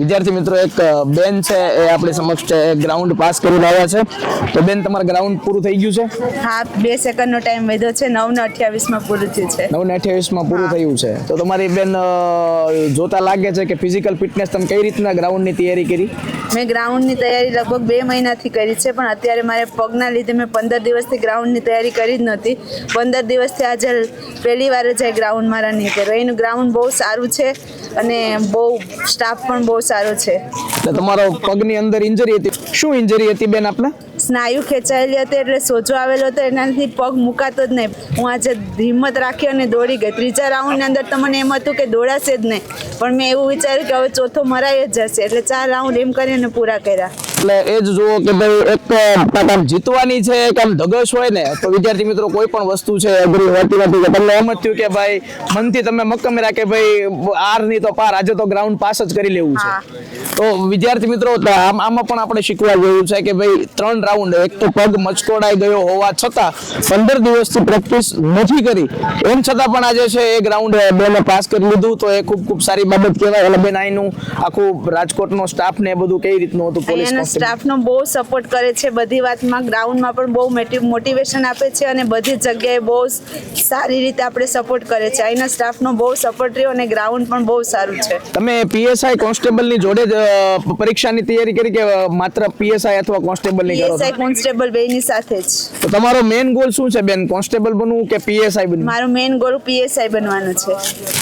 વિદ્યાર્થી મિત્રો એક બેન છે એ આપણી સમક્ષ ગ્રાઉન્ડ પાસ કરીને આવ્યા છે. તો બેન તમારું ગ્રાઉન્ડ પૂરું થઈ ગયું છે? હા બે સેકન્ડનો ટાઈમ વધ્યો છે નવ ને અઠ્યાવીસમાં પૂરું થયું છે. નવ ને અઠ્યાવીસમાં પૂરું થયું છે. તો તમારી બેન જોતા લાગે છે કે ફિઝિકલ ફિટનેસ તમે કઈ રીતના ગ્રાઉન્ડની તૈયારી કરી? મેં ગ્રાઉન્ડની તૈયારી લગભગ બે મહિનાથી કરી છે પણ અત્યારે મારે પગના લીધે મેં પંદર દિવસથી ગ્રાઉન્ડની તૈયારી કરી જ નહોતી. પંદર દિવસથી આજે પહેલી વાર જ આ ગ્રાઉન્ડમાં રનિંગ કર્યો એનું ગ્રાઉન્ડ બહુ સારું છે. અને બહુ સ્ટાફ પણ બહુ સારો છે. તમારો પગની અંદર ઇન્જરી હતી. શું ઇન્જરી હતી બેન આપને? સ્નાયુ ખેંચાયેલી હતી એટલે સોજો આવેલો હતો. એનાથી પગ મુકાતો જ નહીં. હું આજે હિંમત રાખી અને દોડી ગઈ. ત્રીજા રાઉન્ડની અંદર તો મને એમ હતું કે દોડાશે જ નહીં. પણ મેં એવું વિચાર્યું કે હવે ચોથો મરાઈ જ જશે. એટલે ચાર રાઉન્ડ એમ કરીને પૂરા કર્યા. એટલે એ જ જુઓ કે ભાઈ એક આમ જીતવાની છે એક આમ ધગશ હોય ને તો વિદ્યાર્થી મિત્રો કોઈ પણ વસ્તુ છે અઘરી હોતી નથી. કે તમને એમ જ થયું કે ભાઈ મનથી તમે મક્કમ રાખે ભાઈ આરની તો પાર આજે તો ગ્રાઉન્ડ પાસ જ કરી લેવું છે. તો વિદ્યાર્થી મિત્રો આમ આમાં પણ આપણે શીખવા જેવું છે કે ભાઈ ત્રણ રાઉન્ડ એક તો પગ મચકોડાઈ ગયો હોવા છતાં પંદર દિવસથી પ્રેક્ટિસ નથી કરી. એમ છતાં પણ આજે છે એ ગ્રાઉન્ડ બેને પાસ કરી લીધું તો એ ખૂબ ખૂબ સારી બાબત કહેવાય. એટલે બેન આઈનું આખું રાજકોટનો સ્ટાફ ને એ બધું કઈ રીતનું હતું પોલીસ સ્ટાફનો બહુ સપોર્ટ કરે છે. બધી વાતમાં ગ્રાઉન્ડમાં પણ બહુ મોટિવેશન આપે છે અને બધી જગ્યાએ બહુ સારી રીતે આપણે સપોર્ટ કરે છે. અહીંના સ્ટાફનો બહુ સપોર્ટ રહ્યો અને ગ્રાઉન્ડ પણ બહુ સારું છે. તમે પીએસઆઈ કોન્સ્ટેબલની જોડે જ પરીક્ષાની તૈયારી કરી કે માત્ર પીએસઆઈ અથવા કોન્સ્ટેબલની કરો છો? કોન્સ્ટેબલ બેની સાથે જ તમારો મેઇન ગોલ શું છે બેન? કોન્સ્ટેબલ બનવું કે પીએસઆઈ બનવું? મારો મેઇન ગોલ પીએસઆઈ બનવાનો છે.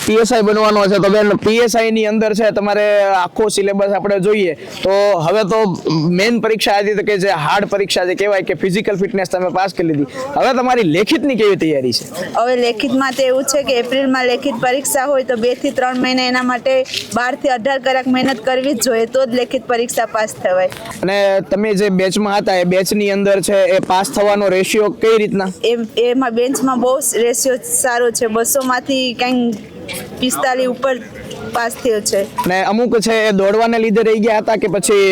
પીએસઆઈ બનવાનો છે. તો બેન પીએસઆઈ ની અંદર છે તમારે આખો સિલેબસ આપણે જોઈએ. તો હવે તો મેઇન પરીક્ષા તો કે જે હાર્ડ પરીક્ષા જે કહેવાય કે ફિઝિકલ ફિટનેસ તમે પાસ કરી લીધી. હવે તમારી લેખિતની કેવી તૈયારી છે? હવે લેખિતમાં તો એવું છે કે એપ્રિલમાં લેખિત પરીક્ષા હોય તો બેથી ત્રણ મહિના એના માટે બારથી અઢાર કલાક મહેનત કરવી જ જોઈએ તો જ લેખિત પરીક્ષા પાસ થવાય. અને તમે જે બેચમાં હતા એ બેચની અંદર છે એ પાસ થવાનો રેશિયો કઈ રીતના? એમ બેન્ચમાં બહુ રેશિયો સારો છે. બસોમાંથી કંઈક પિસ્તાલીસ ઉપર પાસ થયો છે. ને અમુક છે એ દોડવાને લીધે રહી ગયા હતા કે પછી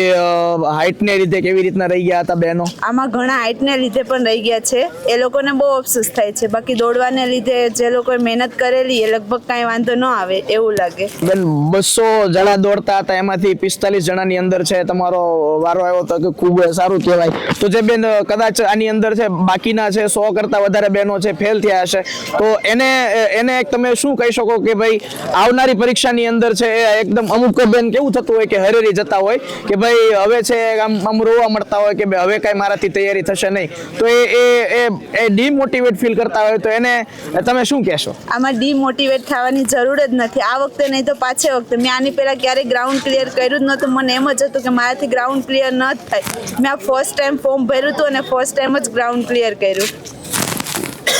હાઇટને લીધે કેવી રીતના રહી ગયા હતા બહેનો? આમાં ઘણા હાઇટને લીધે પણ રહી ગયા છે. એ લોકોને બહુ અફસોસ થાય છે. બાકી દોડવાને લીધે જે લોકોએ મહેનત કરેલી એ લગભગ કાંઈ વાંધો ન આવે એવું લાગે. બેન બસો જણા દોડતા હતા એમાંથી પિસ્તાલીસ જણાની અંદર છે તમારો વારો આવ્યો તો કે ખૂબ સારું કહેવાય. તો જે બેન કદાચ આની અંદર છે બાકીના છે સો કરતા વધારે બહેનો છે ફેલ થયા હશે. તો એને એને તમે શું કહી શકો કે ભાઈ આવનારી પરીક્ષાની અંદર છે એકદમ અમુક બેન કેવું થતું હોય કે હરેરી જતા હોય કે ભાઈ હવે છે આમ આમ રોવા મળતા હોય કે ભાઈ હવે કાંઈ મારાથી તૈયારી થશે નહીં. તો એ એ એ એ ડિમોટિવેટ ફીલ કરતા હોય તો એને તમે શું કહેશો? આમાં ડીમોટિવેટ થવાની જરૂર જ નથી. આ વખતે નહીં તો પાછે વખતે. મેં આની પહેલાં ક્યારેય ગ્રાઉન્ડ ક્લિયર કર્યું જ નહોતું. મને એમ જ હતું કે મારાથી ગ્રાઉન્ડ ક્લિયર ન થાય. મેં આ ફર્સ્ટ ટાઈમ ફોર્મ ભર્યું હતું અને ફર્સ્ટ ટાઈમ જ ગ્રાઉન્ડ ક્લિયર કર્યું.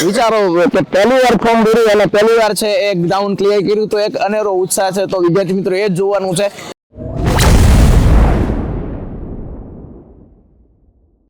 વિચારો કે પહેલી વાર ફોર્મ ભર્યું અને પહેલી વાર છે એક ગ્રાઉન્ડ ક્લિયર કર્યું તો એક અનેરો ઉત્સાહ છે. તો વિદ્યાર્થી મિત્રો, એ જ જોવાનું છે.